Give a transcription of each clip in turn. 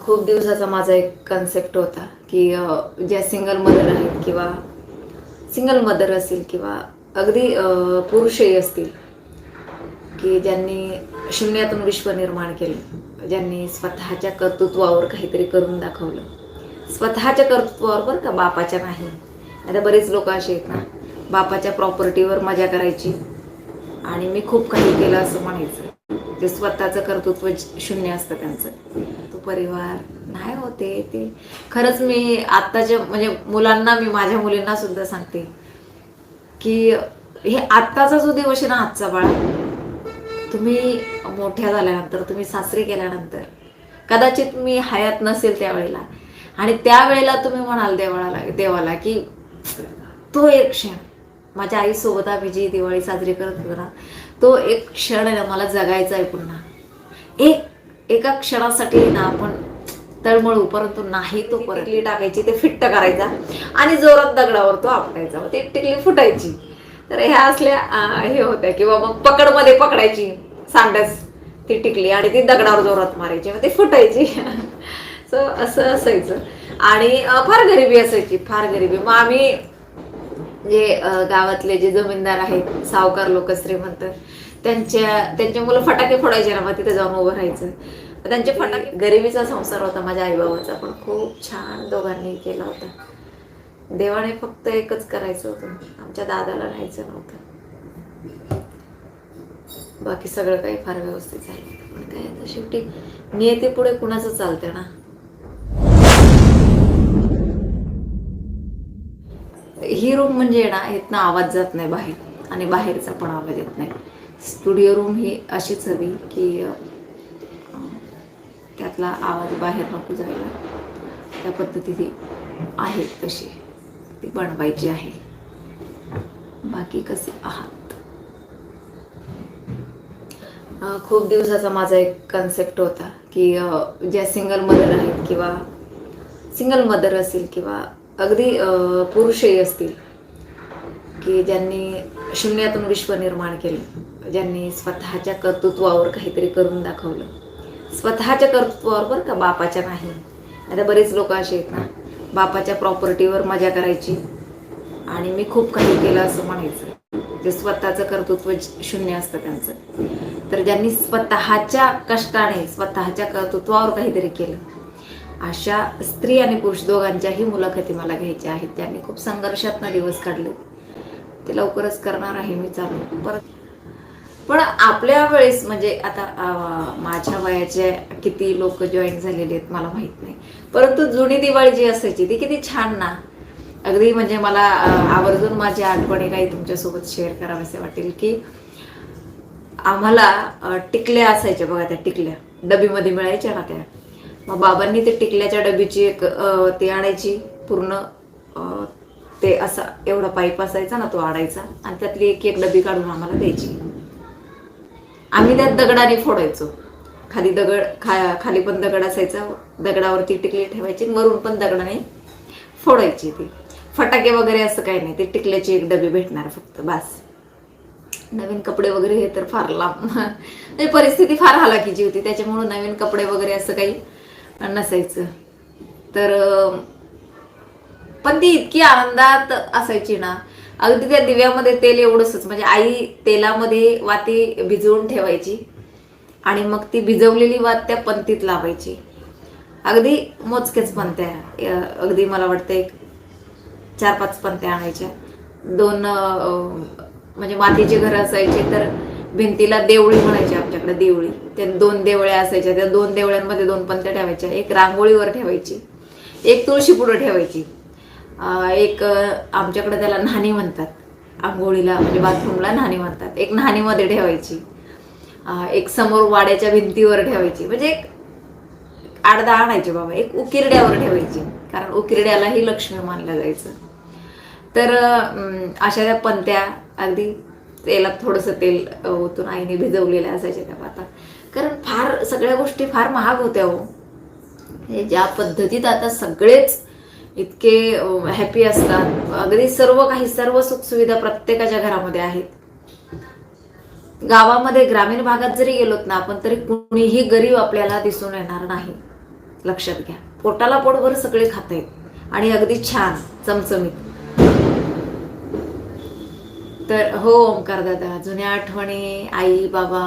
खूप दिवसाचा माझा एक कन्सेप्ट होता की ज्या सिंगल मदर आहेत किंवा सिंगल मदर असतील किंवा अगदी पुरुषही असतील की ज्यांनी शून्यातून विश्व निर्माण केलं ज्यांनी स्वतःच्या कर्तृत्वावर काहीतरी करून दाखवलं. स्वतःच्या कर्तृत्वावर बरं का बापाच्या नाही? आता बरेच लोक असे आहेत ना बापाच्या प्रॉपर्टीवर मजा करायची आणि मी खूप काही केलं असं म्हणायचं. ते स्वतःचं कर्तृत्व शून्य असतं त्यांचं. तो परिवार नाही होते ते. खरंच मी आत्ताच्या म्हणजे मुलांना मी माझ्या मुलींना सुद्धा सांगते की हे आत्ताचा जो दिवस आहे ना आजचा बाळा तुम्ही मोठ्या झाल्यानंतर तुम्ही सासरी गेल्यानंतर कदाचित मी हयात नसेल त्यावेळेला. आणि त्यावेळेला तुम्ही म्हणाल देवाला देवाला की तो एक क्षण. माझ्या आईसोबत आम्ही जी दिवाळी साजरी करत होतो ना तो एक क्षण आहे ना मला जगायचा आहे पुन्हा. एक एका क्षणासाठी ना आपण तळमळू परंतु नाही तो परत. टिकली टाकायची ते फिट्ट करायचा. आणि जोरात दगडावर तो आपटायचा. मग ती टिकली फुटायची. तर ह्या असल्या हे होत्या किंवा मग पकडमध्ये पकडायची सांडस. ती टिकली आणि ती दगडावर जोरात मारायची. मग ती फुटायची. सो असं असायचं. आणि फार गरिबी असायची. फार गरिबी. मग आम्ही जे गावातले जे जमीनदार आहेत सावकार लोक श्रीमंत त्यांच्या त्यांचे मुलं फटाके फोडायचे ना मग तिथे जाऊन उभं राहायचं. त्यांचे फटाके गरिबीचा संसार होता माझ्या आईबाबाचा पण खूप छान दोघांनी केला होता. देवाने फक्त एकच करायचं होतं. आमच्या दादाला न्यायचं नव्हतं. बाकी सगळं काही फार व्यवस्थित झालं. पण काय शेवटी नियती पुढे कुणाचं चालतं ना? ही रूम म्हणजे ना इथनं आवाज जात नाही बाहेर आणि बाहेरचा पण आवाज येत नाही. स्टुडिओ रूम ही अशीच हवी की त्यातला आवाज बाहेर नको जायला. त्या पद्धतीने आहे तशी. ती बनवायची आहे. बाकी कसे आहात? खूप दिवसाचा माझा एक कन्सेप्ट होता की ज्या सिंगल मदर आहेत किंवा सिंगल मदर असेल किंवा अगदी पुरुषही असतील की ज्यांनी शून्यातून विश्व निर्माण केलं ज्यांनी स्वतःच्या कर्तृत्वावर काहीतरी करून दाखवलं. स्वतःच्या कर्तृत्वावर बरं का बापाच्या नाही? आता बरेच लोक असे आहेत ना बापाच्या प्रॉपर्टीवर मजा करायची आणि मी खूप काही केलं असं म्हणायचं. ते स्वतःचं कर्तृत्व शून्य असतं त्यांचं. तर ज्यांनी स्वतःच्या कष्टाने स्वतःच्या कर्तृत्वावर काहीतरी केलं अशा स्त्री आणि पुरुष दोघांच्याही मुलाखती मला घ्यायच्या आहेत. त्यांनी खूप संघर्षातनं दिवस काढले. ते लवकरच करणार आहे मी चालू. परत पण आपल्या वेळेस म्हणजे आता माझ्या वयाचे किती लोक जॉईन झालेले आहेत मला माहीत नाही. परंतु जुनी दिवाळी जी असायची ती किती छान ना. अगदी म्हणजे मला आवर्जून माझ्या आठवणी काही तुमच्यासोबत शेअर करावेसे वाटेल की आम्हाला टिकल्या असायच्या बघा त्या टिकल्या. डबीमध्ये मिळायच्या ना त्या. मग बाबांनी ते टिकल्याच्या डबीची एक ते ती आणायची पूर्ण ते असा एवढा पाईप असायचा ना तो आणायचा आणि त्यातली एक एक डबी काढून आम्हाला द्यायची. आम्ही त्यात दगडाने फोडायचो खाली दगड खा खाली पण दगड असायचा दगडावरती टिकली ठेवायची वरून पण दगडाने फोडायची ती. फटाके वगैरे असं काही नाही ते टिकल्याची एक डबी भेटणार फक्त बास. नवीन कपडे वगैरे हे तर फार लांब. म्हणजे परिस्थिती फार हालाकीची होती त्याच्यामुळं नवीन कपडे वगैरे असं काही नसायचं. तर पण ती इतकी आनंदात असायची ना. अगदी त्या दिव्यामध्ये तेल एवढंच म्हणजे आई तेलामध्ये वाती भिजवून ठेवायची आणि मग ती भिजवलेली वात त्या पंतीत लावायची. अगदी मोजकेच पंत्या अगदी मला वाटतं एक चार पाच पंत्या आणायच्या. दोन म्हणजे मातीची घरं असायची तर भिंतीला देवळी म्हणायची आमच्याकडे देवळी. त्या दोन देवळ्या असायच्या त्या दोन देवळ्यांमध्ये दोन पंत्या ठेवायच्या. एक रांगोळीवर ठेवायची एक तुळशी पुढं ठेवायची. एक आमच्याकडे त्याला न्हाणी म्हणतात. आंघोळीला म्हणजे बाथरूमला न्हाणी म्हणतात. एक न्हाणीमध्ये ठेवायची. एक समोर वाड्याच्या भिंतीवर ठेवायची. म्हणजे एक आडदा आणायची बाबा एक उकिरड्यावर ठेवायची. कारण उकिरड्यालाही लक्ष्मी मानलं जायचं. तर अशा त्या पंत्या अगदी तेलात थोडंसं तेल ओतून आईने भिजवलेलं असायचे त्या पाता कारण फार सगळ्या गोष्टी फार महाग होत्या हो. हे ज्या पद्धतीत आता सगळेच इतके हॅपी असतात. अगदी सर्व काही सर्व सुखसुविधा प्रत्येकाच्या घरामध्ये आहेत. गावामध्ये ग्रामीण भागात जरी गेलोत ना आपण तरी कुणीही गरीब आपल्याला दिसून येणार नाही. लक्षात घ्या. पोटाला पोटभर सगळे खात आहेत आणि अगदी छान चमचमीत. तर हो ओंकार दादा जुन्या आठवणी आई बाबा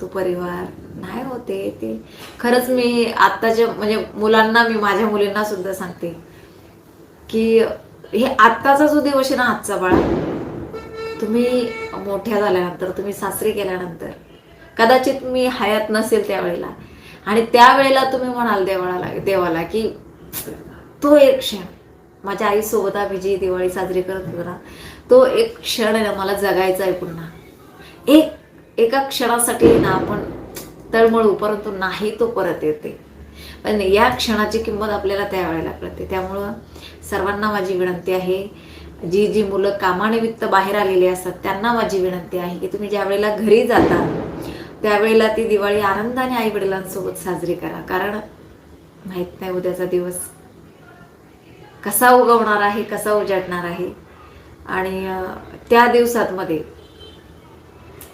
तो परिवार नाही होते ते खरंच मी आत्ताच्या म्हणजे मुलांना मी माझ्या मुलींना सुद्धा सांगते की हे आत्ताचा जो दिवस आहे ना आजचा बाळा तुम्ही मोठ्या झाल्यानंतर तुम्ही सासरी केल्यानंतर कदाचित मी हयात नसेल त्यावेळेला. आणि त्यावेळेला तुम्ही म्हणाल देवाला देवाला की तो एक क्षण. माझ्या आईसोबत आम्ही जी दिवाळी साजरी करत होतो ना तो एक क्षण आहे ना मला जगायचा आहे पुन्हा. एक एका क्षणासाठी ना आपण तळमळू परंतु नाही तो परत येते. पण या क्षणाची किंमत आपल्याला त्यावेळेला कळते. त्यामुळं सर्वांना माझी विनंती आहे जी जी मुलं कामानिमित्त बाहेर आलेली असतात त्यांना माझी विनंती आहे की तुम्ही ज्या वेळेला घरी जाता त्यावेळेला ती दिवाळी आनंदाने आई वडिलांसोबत साजरी करा. कारण माहीत नाही उद्याचा दिवस कसा उगवणार आहे कसा उजाडणार आहे. आणि त्या दिवसांमध्ये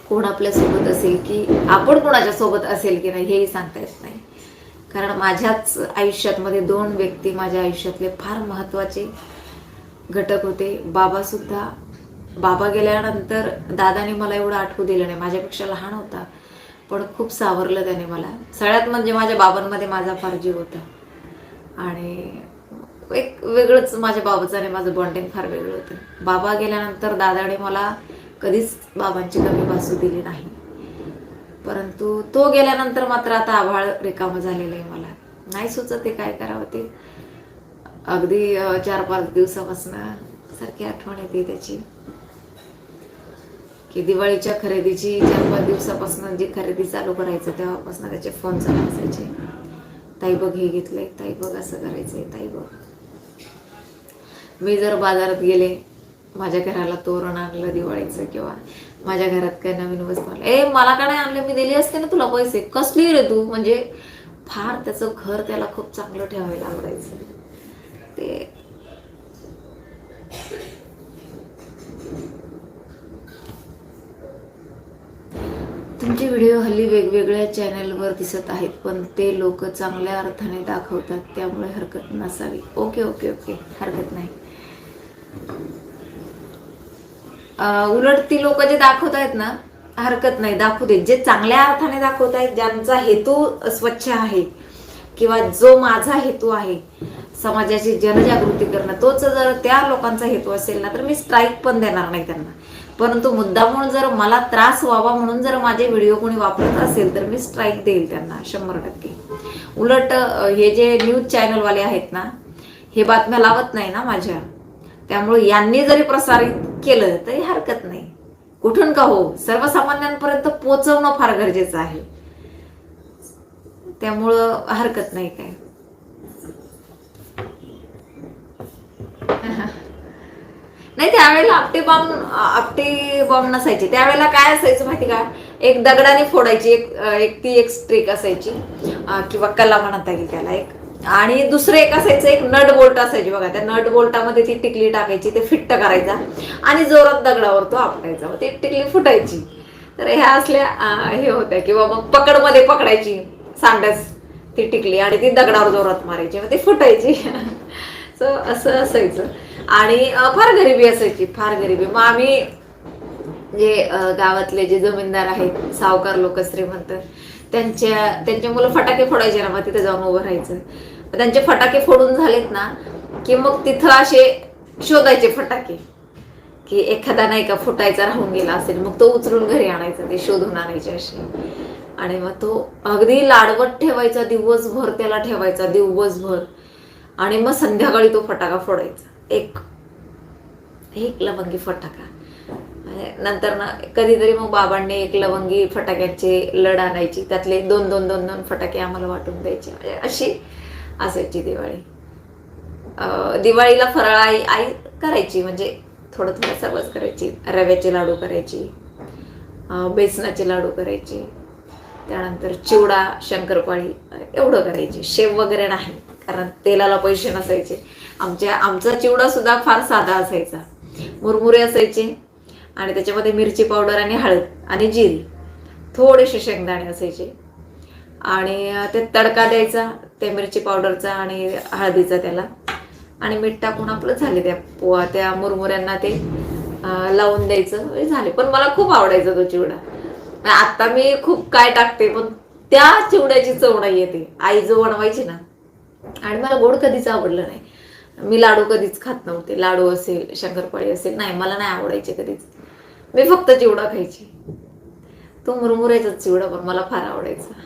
कोण आपल्यासोबत असेल की आपण कोणाच्या सोबत असेल की नाही हेही सांगता येत नाही. कारण माझ्याच आयुष्यातमध्ये दोन व्यक्ती माझ्या आयुष्यातले फार महत्त्वाचे घटक होते. बाबासुद्धा बाबा गेल्यानंतर दादाने मला एवढं आठवू दिलं नाही. माझ्यापेक्षा लहान होता पण खूप सावरलं त्याने मला. सगळ्यात म्हणजे माझ्या बाबांमध्ये माझा फार जीव होता. आणि एक वेगळंच माझ्या बाबाचं आणि माझं बॉन्डिंग फार वेगळं होतं. बाबा गेल्यानंतर दादाने मला कधीच बाबांची कमी भासू दिली नाही. परंतु तो गेल्यानंतर मात्र आता आभाळ रिकामं झालेलं आहे मला. नाही सुचत ते काय करावं ते. अगदी चार पाच दिवसापासून सारखी आठवण येते त्याची. की दिवाळीच्या खरेदीची चार पाच दिवसापासून जी खरेदी चालू करायचं तेव्हापासून त्याचे फोन चालू असायचे. ताई बघ हे घेतलंय ताई बघ असं करायचंय ताई बघ. मी जर बाजारात गेले माझ्या घराला तोरण आणलं दिवाळीचं किंवा माझ्या घरात काय नवीन वस्तू आणलं. ए मला का नाही आणलं? मी दिली असते ना तुला पैसे. कसली रे तू? म्हणजे फार त्याचं घर त्याला खूप चांगलं ठेवायला आवडायचं. ते तुमचे व्हिडिओ हल्ली वेगवेगळ्या चॅनलवर दिसत आहेत पण ते लोक चांगल्या अर्थाने दाखवतात त्यामुळे हरकत नसावी. Okay okay okay. हरकत नाही. उलट ती लोक जे दाखवत आहेत ना हरकत नाही दाखवू देत. जे चांगल्या अर्थाने दाखवत आहेत ज्यांचा हेतू स्वच्छ आहे किंवा जो माझा हेतू आहे समाजाची जनजागृती करणं तोच जर त्या लोकांचा हेतू असेल ना तर मी स्ट्राईक पण देणार नाही त्यांना. परंतु मुद्दामून जर मला त्रास व्हावा म्हणून जर माझे व्हिडिओ कोणी वापरत असेल तर मी स्ट्राईक देईल त्यांना शंभर टक्के. उलट हे जे न्यूज चॅनलवाले आहेत ना हे बातम्या लावत नाही ना माझ्या. त्यामुळे यांनी जरी प्रसारित केलं तरी हरकत नाही. कुठून का हो सर्वसामान्यांपर्यंत पोचवणं फार गरजेचं आहे. त्यामुळं हरकत नाही काय. नाही त्यावेळेला आपटे बॉम्ब आपटे बॉम्ब नसायचे. त्यावेळेला काय असायचं माहिती का? एक दगडाने फोडायची एक एक ती एक स्ट्रिक असायची. किंवा कला म्हणता येईल त्याला एक. आणि दुसरं एक असायचं एक नट बोल्ट असायची बघा त्या नट बोल्टामध्ये ती टिकली टाकायची ते फिट्ट करायचा आणि जोरात दगडावर तो आपटायचा. मग ती टिकली फुटायची. तर ह्या असल्या हे होत्या. किंवा मग पकडमध्ये पकडायची सांडस ती टिकली आणि ती दगडावर जोरात मारायची मग ती फुटायची. सो असं असायचं. आणि फार गरिबी असायची फार गरिबी. मग आम्ही जे गावातले जे जमीनदार आहेत सावकार लोक श्रीमंत त्यांच्या त्यांचे मुलं फटाके फोडायचे ना मग तिथे जाऊन उभं राहायचं. त्यांचे फटाके फोडून झालेत ना की मग तिथं असे शोधायचे फटाके की एखादा नाही का फुटायचा राहून गेला असेल मग तो उचलून घरी आणायचा ते शोधून आणायचे असे. आणि मग तो अगदी लाडवत ठेवायचा दिवसभर त्याला ठेवायचा दिवसभर. आणि मग संध्याकाळी तो फटाका फोडायचा. एक एक लवंगी फटाका. नंतर ना कधीतरी मग बाबांनी एक लवंगी फटाक्याचे लढ आणायची त्यातले दोन दोन दोन दोन फटाके आम्हाला वाटून द्यायचे. म्हणजे अशी असायची दिवाळी. दिवाळीला फराळ आई आई करायची म्हणजे थोडं थोडं सर्वच करायची. रव्याचे लाडू करायची बेसनाचे लाडू करायचे. त्यानंतर चिवडा शंकरपाळी एवढं करायची. शेव वगैरे नाही कारण तेलाला पैसे नसायचे. आमच्या आमचा चिवडा सुद्धा फार साधा असायचा. मुरमुरे असायचे आणि त्याच्यामध्ये मिरची पावडर आणि हळद आणि जिरी. थोडेसे शेंगदाणे असायचे. आणि ते तडका द्यायचा. त्या मिरची पावडरचा आणि हळदीचा त्याला. आणि मीठ टाकून आपलं झाले त्या पोहा त्या मुरमुऱ्यांना ते लावून द्यायचं. झाले. पण मला खूप आवडायचा तो चिवडा. आता मी खूप काय टाकते पण त्या चिवड्याची चव नाही येते. आई जो बनवायची ना आणि मला गोड कधीच आवडलं नाही. मी लाडू कधीच खात नव्हते. लाडू असेल शंकरपाळी असेल नाही मला नाही आवडायचे कधीच. मी फक्त चिवडा खायची. तो मुरमुऱ्याचाच चिवडा पण मला फार आवडायचा.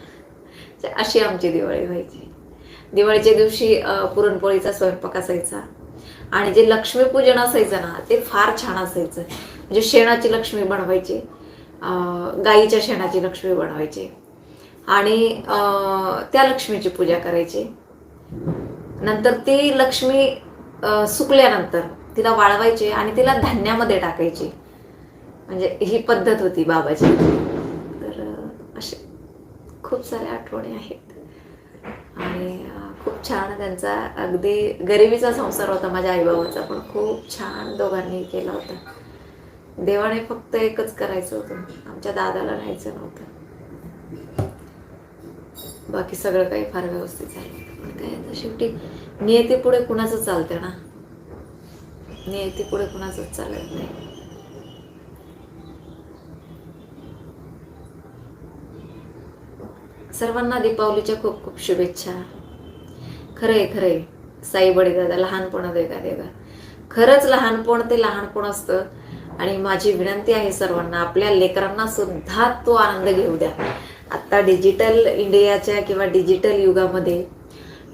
अशी आमची दिवाळी व्हायची. दिवाळीच्या दिवशी पुरणपोळीचा स्वयंपाक असायचा. आणि जे लक्ष्मीपूजन असायचं ना ते फार छान असायचं. म्हणजे शेणाची लक्ष्मी बनवायची गाईच्या शेणाची लक्ष्मी बनवायची. आणि त्या लक्ष्मीची पूजा करायची. नंतर ती लक्ष्मी सुकल्यानंतर तिला वाळवायची आणि तिला धान्यामध्ये टाकायची. म्हणजे ही पद्धत होती बाबाची. तर असे खूप साऱ्या आठवणी आहेत. आणि खूप छान त्यांचा अगदी गरिबीचा संसार होता माझ्या आईबाबाचा पण खूप छान दोघांनी केला होता. देवाने फक्त एकच करायचं होतं. आमच्या दादाला न्यायचं नव्हतं. बाकी सगळं काही फार व्यवस्थित झालं. पण काय शेवटी नियती पुढे कुणाचं चालतं ना? नियती पुढे कुणाचंच चालत नाही. सर्वांना दीपावलीच्या खूप खूप शुभेच्छा. खरंय खरंय. साई बडे दादा लहानपण देगा देगा खरंच लहानपण ते लहानपण असतं. आणि माझी विनंती आहे सर्वांना आपल्या लेकरांना सुद्धा तो आनंद घेऊ द्या. आत्ता डिजिटल इंडियाच्या किंवा डिजिटल युगामध्ये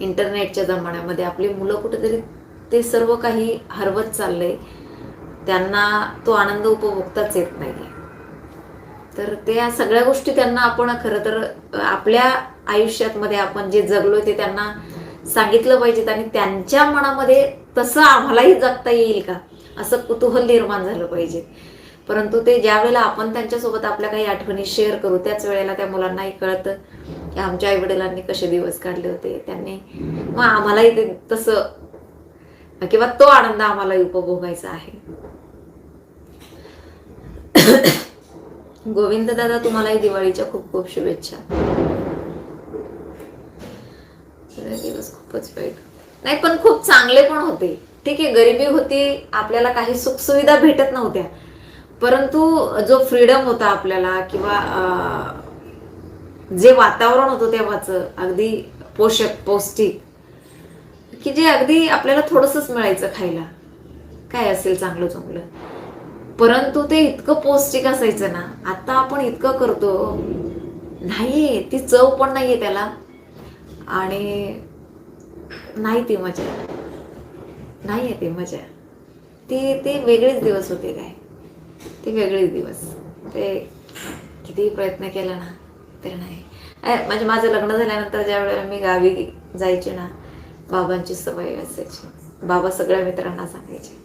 इंटरनेटच्या जमान्यामध्ये आपली मुलं कुठेतरी ते सर्व काही हरवत चाललंय. त्यांना तो आनंद उपभोगताच येत नाही तर त्या सगळ्या गोष्टी त्यांना आपण खरं तर आपल्या आयुष्यात मध्ये आपण जे जगलो ते त्यांना सांगितलं पाहिजेत आणि त्यांच्या मनामध्ये तसं आम्हालाही जगता येईल का? असं कुतूहल निर्माण झालं पाहिजे. परंतु ते ज्या वेळेला आपण त्यांच्यासोबत आपल्या काही आठवणी शेअर करू त्याच वेळेला त्या मुलांनाही कळतं की आमच्या आई वडिलांनी कसे दिवस काढले होते. त्यांनी मग आम्हालाही ते तसं किंवा तो आनंद आम्हालाही उपभोगायचा आहे. गोविंद दादा तुम्हालाही दिवाळीच्या खूप खूप शुभेच्छा. दिवस खूपच वाईट. नाही पण खूप चांगले पण होते. ठीक आहे गरिबी होती आपल्याला काही सुखसुविधा भेटत नव्हत्या. परंतु जो फ्रीडम होता आपल्याला किंवा जे वातावरण होतं तेव्हाचं अगदी पोषक पौष्टिक की जे अगदी आपल्याला थोडंसंच मिळायचं खायला. काय असेल चांगलं चांगलं परंतु ते इतकं पौष्टिक असायचं ना आता आपण इतकं करतो. नाही ती चव पण नाही आहे त्याला. आणि नाही ती मजा. नाही आहे ती मजा. ती ते वेगळेच दिवस होते काय. ते वेगळेच दिवस. ते कितीही प्रयत्न केला ना तरी नाही. म्हणजे माझं लग्न झाल्यानंतर ज्या वेळेला मी गावी जायचे ना बाबांची सवय असायची. बाबा सगळ्या मित्रांना सांगायचे.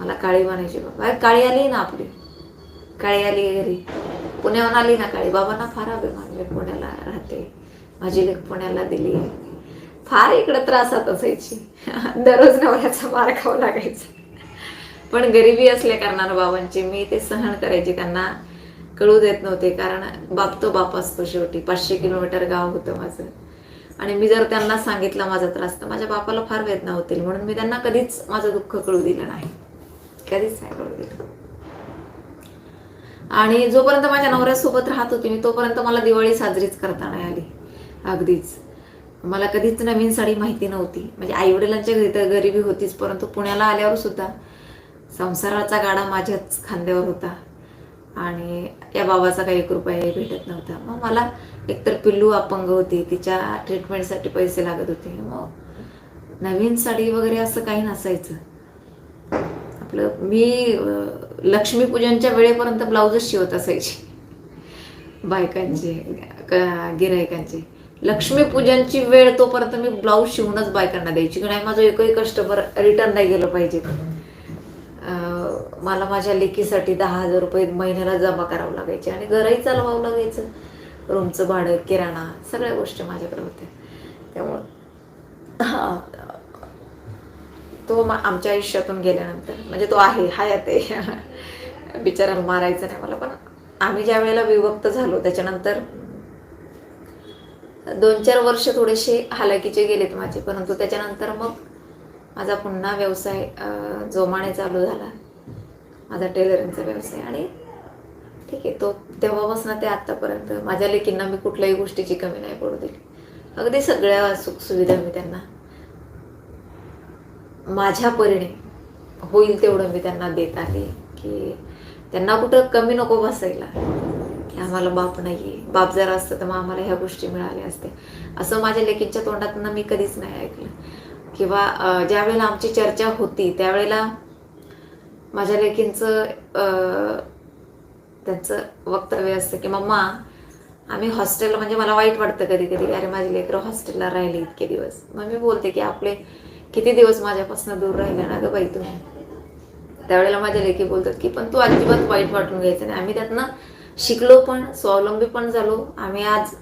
मला काळी म्हणायची बाबा "अरे, काळी आली ना आपली? काळी आली घरी. पुण्याहून आली ना काळी? बाबांना फार अभिमान मी पुण्याला राहते. माझी लेख पुण्याला दिली आहे. फार इकडं त्रासात असायची. दररोज नवऱ्याचा मार खावा लागायचा. पण गरिबी असल्या कारणानं बाबांची मी ते सहन करायची. त्यांना कळू देत नव्हते कारण बाप तो बाप असतो शेवटी. पाचशे किलोमीटर गाव होतं माझं. आणि मी जर त्यांना सांगितलं माझा त्रास तर माझ्या बापाला फार वेदना होतील. म्हणून मी त्यांना कधीच माझं दुःख कळू दिलं नाही. कधीच नाही करू दिलं आणि जोपर्यंत माझ्या नवऱ्यासोबत राहत होती मी तोपर्यंत मला दिवाळी साजरीच करता नाही आली. अगदीच. मला कधीच नवीन साडी माहिती नव्हती. म्हणजे आई वडिलांच्या घरी तर गरिबी होतीच परंतु पुण्याला आल्यावर सुद्धा संसाराचा गाडा माझ्याच खांद्यावर होता. आणि या बाबाचा काही एक रुपयाही भेटत नव्हता. मग मला एकतर पिल्लू अपंग होती तिच्या ट्रीटमेंटसाठी पैसे लागत होते. मग नवीन साडी वगैरे असं काही नसायचं. आपलं. मी लक्ष्मीपूजनच्या वेळेपर्यंत ब्लाऊजच शिवत असायची. बायकांचे गिरायकांचे लक्ष्मीपूजनची वेळ तोपर्यंत मी ब्लाऊज शिवूनच बायकांना द्यायची. की नाही माझं एकही कस्टमर रिटर्न नाही गेलं पाहिजे. मला माझ्या लेकीसाठी दहा हजार रुपये महिन्याला जमा करावं लागायचे आणि घरही चालवावं लागायचं. रूमचं भाडं किराणा सगळ्या गोष्टी माझ्याकडे होत्या. त्यामुळं हां तो मग आमच्या आयुष्यातून गेल्यानंतर म्हणजे तो आहे हयात आहे. बिचाराला मारायचं नाही मला पण आम्ही ज्या वेळेला विभक्त झालो त्याच्यानंतर दोन चार वर्ष थोडेसे हालाकीचे गेलेत माझे परंतु त्याच्यानंतर मग माझा पुन्हा व्यवसाय जोमाने चालू झाला. माझा टेलरिंगचा व्यवसाय आणि ठीक आहे तो तेव्हापासून ते आत्तापर्यंत माझ्या लेकींना मी कुठल्याही गोष्टीची कमी नाही पडू दिली. अगदी सगळ्या सुखसुविधा मी त्यांना माझ्या परीने होईल तेवढं मी त्यांना देत आले की त्यांना कुठं कमी नको बसायला. की आम्हाला बाप नाहीये. बाप जर असतं तर मग आम्हाला ह्या गोष्टी मिळाल्या असत्या. असं माझ्या लेकींच्या तोंडातनं मी कधीच नाही ऐकलं. किंवा ज्यावेळेला ज्या वेळेला आमची चर्चा होती त्यावेळेला माझ्या लेकींचं अं, त्यांचं वक्तव्य असतं की मम्मा आम्ही हॉस्टेलला म्हणजे मला वाईट वाटतं कधी कधी अरे माझी लेकरं हॉस्टेलला राहिली इतके दिवस. मग मी बोलते की आपले किती दिवस माझ्यापासून दूर राहिला ना गं बाई तुम्ही त्यावेळेला माझ्या लेखी बोलतात की पण तू अजिबात वाईट वाटून घ्यायचं नाही. आम्ही त्यातनं शिकलो पण स्वावलंबी पण झालो. आम्ही आज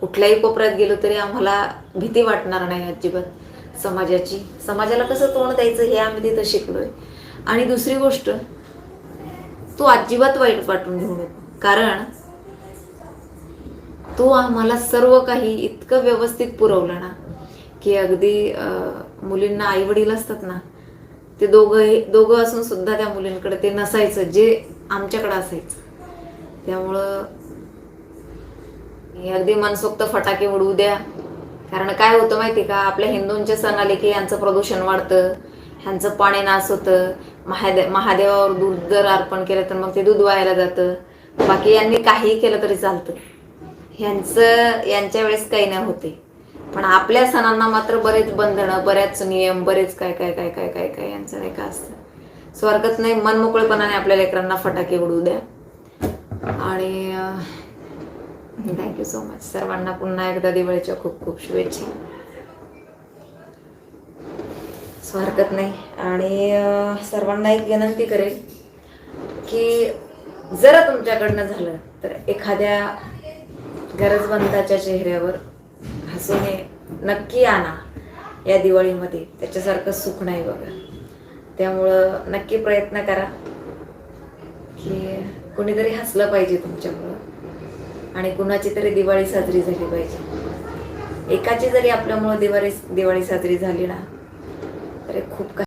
कुठल्याही कोपऱ्यात गेलो तरी आम्हाला भीती वाटणार नाही अजिबात समाजाची. समाजाला कसं तोंड द्यायचं हे आम्ही तिथं शिकलोय. आणि दुसरी गोष्ट तू अजिबात वाईट वाटून घेऊ नको. कारण तू आम्हाला सर्व काही इतकं व्यवस्थित पुरवलं ना की अगदी मुलींना आई वडील असतात ना ते दोघं दोघं असून सुद्धा त्या मुलींकडे ते नसायचं जे आमच्याकडे असायचं. त्यामुळं अगदी मनसोक्त फटाके उडवू द्या. कारण काय होतं माहिती का आपल्या हिंदूंचे सण आले की यांचं प्रदूषण वाढतं ह्यांचं पाणी नास होतं. महादे महादेवावर दूध जर अर्पण केलं तर मग ते दूध वायाला जातं. बाकी यांनी काहीही केलं तरी चालतं. ह्यांचं यांच्या वेळेस काही नाही होते. पण आपल्या सणांना मात्र बरेच बंधनं बऱ्याच नियम बरेच काय काय काय काय काय काय यांचं नाही का असतं. स्वर्गात नाही मनमोकळेपणाने आपल्या लेकरांना फटाके उडू द्या. आणि थँक्यू सो मच सर्वांना पुन्हा एकदा दिवाळीच्या खूप खूप शुभेच्छा. सो हरकत नाही आणि सर्वांना एक विनंती करेल की जर तुमच्याकडनं झालं तर एखाद्या गरजवंताच्या चेहऱ्यावर हसूने नक्की आणा या दिवाळीमध्ये. त्याच्यासारखं सुख नाही बघा. त्यामुळं नक्की प्रयत्न करा की कुणीतरी हसलं पाहिजे तुमच्यामुळं. आणि कुणाची तरी दिवाळी साजरी झाली पाहिजे. एकाची जरी आपल्यामुळं दिवाळी दिवाळी साजरी झाली ना तरी खूप काही